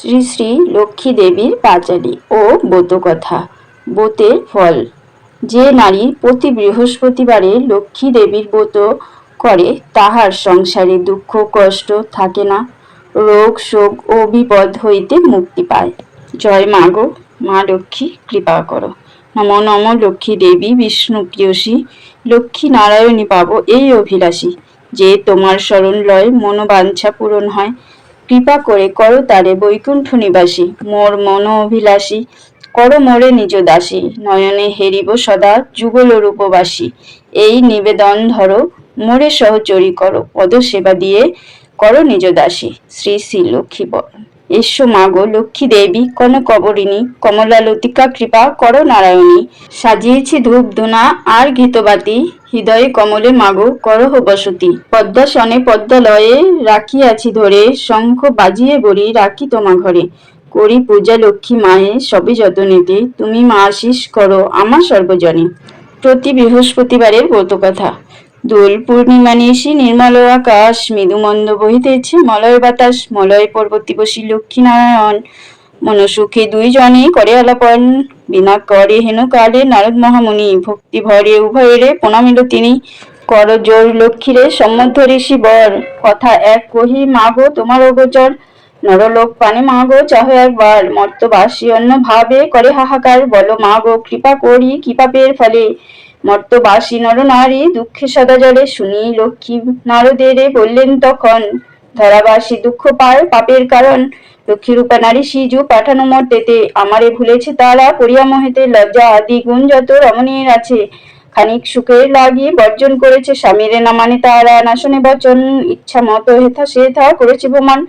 শ্রী শ্রী লক্ষ্মী দেবীর পাঁচালী ও ব্রতকথা ব্রতের ফল। যে নারী প্রতি বৃহস্পতিবারে লক্ষ্মী দেবীর ব্রত করে, তাহার সংসারে দুঃখ, কষ্ট থাকে না, রোগ, শোক ও বিপদ হইতে মুক্তি পায়। জয় মা গো, মা লক্ষ্মী, কৃপা করো। নম নম লক্ষ্মী দেবী, বিষ্ণু প্রিয়সী, লক্ষ্মী নারায়ণী পাবো এই অভিলাষী। যে তোমার শরণ লয় মনোবাঞ্ছা পূরণ হয় কৃপা করে করো তারে বৈকুণ্ঠ নিবাসী, মোর মন অভিলাষী করো মোরে নিজ দাসী, নয়নে হেরিব সদা যুগল রূপবাসী এই নিবেদন ধরো, মোরে সহচরী করো পদ সেবা দিয়ে করো নিজ দাসী। শ্রী শ্রী লক্ষ্মী বল এসো মাগো লক্ষ্মী দেবী, কনকবরিণী কমলা লতিকা কৃপা, করো নারায়ণী। সাজিয়েছি ধূপ ধুনা আর ঘৃতবাতি। হৃদয়ে কমলে মাগো, করহ বসতি। পদ্মাসনে পদ্মালয়ে রাখিয়াছি ধরে, শঙ্খ বাজিয়ে বলি, রাখি তোমা ঘরে। করি পূজা লক্ষ্মী মায়ে সবে যতনেতে, তুমি মা আশিস করো আমার সর্বজনে। প্রতি বৃহস্পতিবারের ব্রত কথা। দোল পূর্ণিমা নিশি নির্মল আকাশ, মৃদুমন্দ বহিতেছে মলয় বাতাস, মলয় পর্বতী বসি লক্ষ্মীনারায়ণ মনসুখে দুইজনে করে আলাপন। বিনা করে হেন কালে নারদ মহামুনি ভক্তি ভরে উভয়েরে প্রণামিল তিনি, কর জোর লক্ষ্মীরে সম্মত ঋষি বর, কথা এক কহি মাগো তোমার অগোচর। নরলোক পানে মাগো চাহ একবার মর্তবাসী অন্য ভাবে করে হাহাকার। বলো মাগো, কৃপা করি কি পাপের ফলে। মর্তবাসী নর নারী দুঃখে সদা জলে। শুনি লক্ষ্মী নারদেরে বললেন তখন ধরাবাসী দুঃখ পায় পাপের কারণ লক্ষ্মী রূপা নারী সিজু পাঠানো মর্তেতে আমারে ভুলেছে তারা, পড়িয়া মহেতে লজ্জা আদি গুণ যত রমণীর আছে। খানিক সুখের লাগিয়ে বর্জন করেছে স্বামীরে না মানে তারা নাশনে বচন, ইচ্ছা মতো হেথা সেথা করেছে ভ্রমণ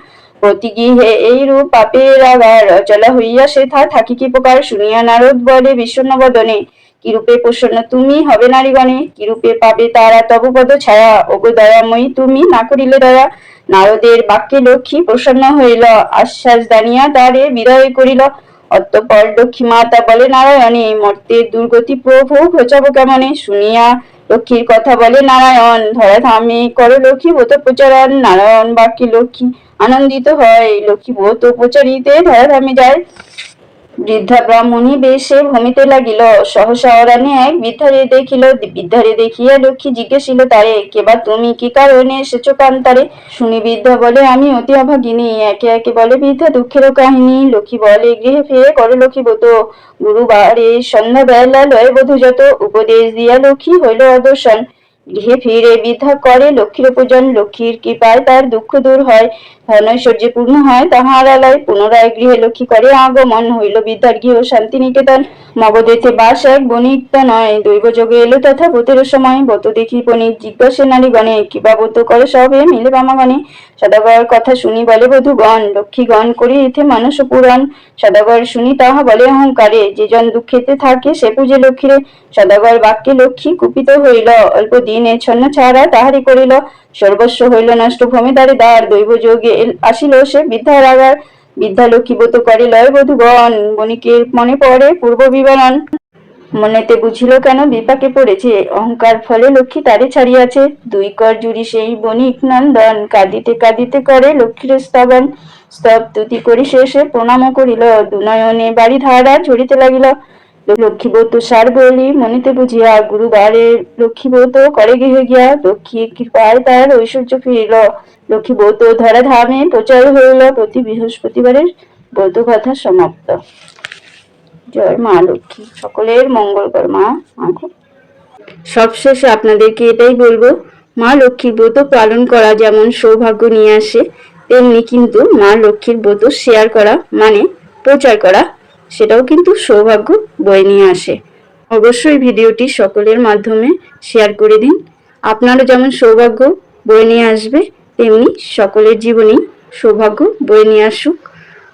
প্রতিগৃহে এই রূপ পাপের আগার অচলা হইয়া সেথা, থাকি কি প্রকার? শুনিয়া নারদ বলে, বিষণ্ণ বদনে। কিরূপে প্রসন্ন তুমি হবে নারীগণে? কিরূপে পাবে তারা? তব পদ ছায়া ওগো দয়াময়ী, তুমি না করিলে দয়া। নারদের বাক্যে লক্ষ্মী প্রসন্ন হইল, আশ্বাস দানিয়া তারে বিদায় করিল। অতঃপর লক্ষ্মী মাতা বলে, নারায়ণে মর্তের দুর্গতি প্রভু ঘোচাবো কেমনে? শুনিয়া লক্ষ্মীর কথা বলে, নারায়ণ, ধরা ধামে করো লক্ষ্মী ব্রত প্রচারণ। নারায়ণ বাক্যে লক্ষ্মী আনন্দিত হয়। লক্ষ্মী ব্রত প্রচারিতে ধরা ধামে যায়। বৃদ্ধা ব্রাহ্মণী বেশে ভূমিতে লাগিল। সহসা অরানে এক বৃদ্ধারে দেখিল বৃদ্ধারে দেখিয়া লক্ষ্মী জিজ্ঞাসিল, তারে, কেবা তুমি কি কারণে এসেছ কান্তারে? শুনি বৃদ্ধা, বলে আমি অতি অভাগিনী। একে একে বলে, বৃদ্ধা দুঃখের কাহিনী। লক্ষ্মী বলে, গৃহে ফিরে করে লক্ষ্মী বত গুরুবারে সন্ধ্যা বেলা লয় বধূ যত। উপদেশ দিয়া লক্ষ্মী হইল অদর্শন। গৃহে ফিরে বৃদ্ধা করে লক্ষ্মীর পূজন লক্ষ্মীর কৃপায় তার দুঃখ দূর হয়। ধনৈশ্বর্যে পূর্ণ হয় তাহার আলায় পুনরায় গৃহে লক্ষ্মী করে আগমন হইল। বিদ্যার গৃহ শান্তি নিকেতন মগদেতে বাস এক বণিক নয়। দৈব যোগে এলো তথা বোতের সময় বত দেখি বণিক জিজ্ঞাসে নারীগণে কিবা বত করে সবে? মিলে বামাগণে। সদাগর কথা শুনি বলে বধুগণ। লক্ষ্মীগণ করি এতে মানস পুরাণ। সদাগর শুনি তাহা বলে অহংকারে। যে জন দুঃখেতে থাকে সে পূজে লক্ষ্মীরে। সদাগর বাক্যে লক্ষ্মী কুপিত হইল। অল্প দিনে ছন্ন ছাড়া তাহারি করিল। সর্বস্ব হইল নষ্ট ভূমিদারে দ্বার দৈব যোগে আসিল সে বিদ্যার আগার বিদ্যা লক্ষ্মীবত করে, লয় বধুগণ বণিকের মনে পড়ে পূর্ব বিবরণ। মনেতে বুঝিল কেন বিপাকে পড়েছে, অহংকার ফলে লক্ষ্মী তারে ছাড়িয়াছে। দুই কর জুড়ি সেই বণিক নন্দন, কাঁদিতে কাঁদিতে করে লক্ষ্মীর স্তবন। স্তব তুতি করি শেষে প্রণাম করিল, দুনয়নে বাড়ি ধারা ঝরিতে লাগিল। লক্ষ্মীবত সার বলি, মনেতে বুঝিয়া গুরুবারে লক্ষ্মীবত করে গৃহে গিয়া লক্ষ্মীর কৃপায় তার ঐশ্বর্য ফিরিল। লক্ষ্মীবত ধরা ধামে প্রচার হইল প্রতি বৃহস্পতিবারের বৌদ্ধ কথা সমাপ্ত। জয় মা লক্ষ্মী। সকলের মঙ্গল কর মা সবশেষে আপনাদেরকে এটাই বলব, মা লক্ষ্মীর ব্রত পালন করা যেমন সৌভাগ্য নিয়ে আসে, তেমনি কিন্তু মা লক্ষ্মীর ব্রত শেয়ার করা মানে প্রচার করা সেটাও কিন্তু সৌভাগ্য বয়ে নিয়ে আসে। অবশ্যই ভিডিওটি সকলের মাধ্যমে শেয়ার করে দিন। আপনারও যেমন সৌভাগ্য বয়ে নিয়ে আসবে, তেমনি সকলের জীবনেই সৌভাগ্য বয়ে নিয়ে আসুক।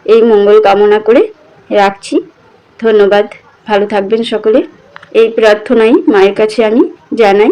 এই মঙ্গল কামনা করে রাখছি। ধন্যবাদ। ভালো থাকবেন সকলে। এই প্রার্থনাই মায়ের কাছে আমি জানাই